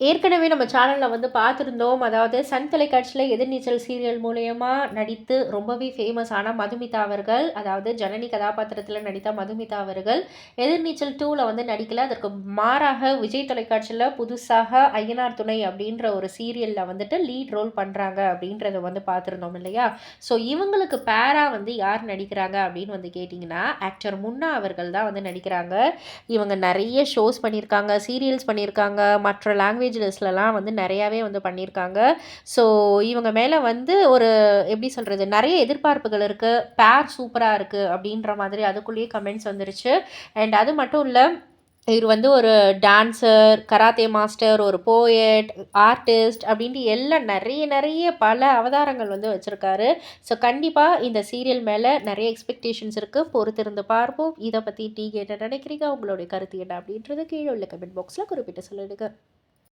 ஏற்கனவே நம்ம சேனலில் வந்து பார்த்துருந்தோம். அதாவது சன் தொலைக்காட்சியில் எதிர்நீச்சல் சீரியல் மூலயமா நடித்து ரொம்பவே ஃபேமஸ் ஆன மதுமிதா அவர்கள் அதாவது ஜனனி கதாபாத்திரத்தில் நடித்த மதுமிதா அவர்கள் எதிர்நீச்சல் டூவில் வந்து நடிக்கல. அதற்கு மாறாக விஜய் தொலைக்காட்சியில் புதுசாக ஐயனார் துணை அப்படின்ற ஒரு சீரியலில் வந்துட்டு லீட் ரோல் பண்ணுறாங்க அப்படின்றத வந்து பார்த்துருந்தோம் இல்லையா? ஸோ இவங்களுக்கு பேராக வந்து யார் நடிக்கிறாங்க அப்படின்னு வந்து கேட்டிங்கன்னா ஆக்டர் முன்னா அவர்கள் தான் வந்து நடிக்கிறாங்க. இவங்க நிறைய ஷோஸ் பண்ணியிருக்காங்க சீரியல்ஸ் பண்ணியிருக்காங்க. மற்ற லாங்குவேஜ் லாங்குவேஜஸ்லலாம் வந்து நிறையாவே வந்து பண்ணியிருக்காங்க. ஸோ இவங்க மேலே வந்து ஒரு எப்படி சொல்கிறது நிறைய எதிர்பார்ப்புகள் இருக்குது பேர் சூப்பராக இருக்குது அப்படின்ற மாதிரி அதுக்குள்ளேயே கமெண்ட்ஸ் வந்துருச்சு. அண்ட் அது மட்டும் இல்லை இவர் வந்து ஒரு டான்ஸர் கராத்தே மாஸ்டர் ஒரு போயட் ஆர்டிஸ்ட் அப்படின்ட்டு எல்லாம் நிறைய நிறைய பல அவதாரங்கள் வந்து வச்சுருக்காரு. ஸோ கண்டிப்பாக இந்த சீரியல் மேலே நிறைய எக்ஸ்பெக்டேஷன்ஸ் இருக்குது பொறுத்திருந்து பார்ப்போம். இதை பற்றி டீ என்ன நினைக்கிறீங்க? உங்களுடைய கருத்து என்ன அப்படின்றது கீழே உள்ள கமெண்ட் பாக்ஸில் குறிப்பிட்டு சொல்லிடுங்க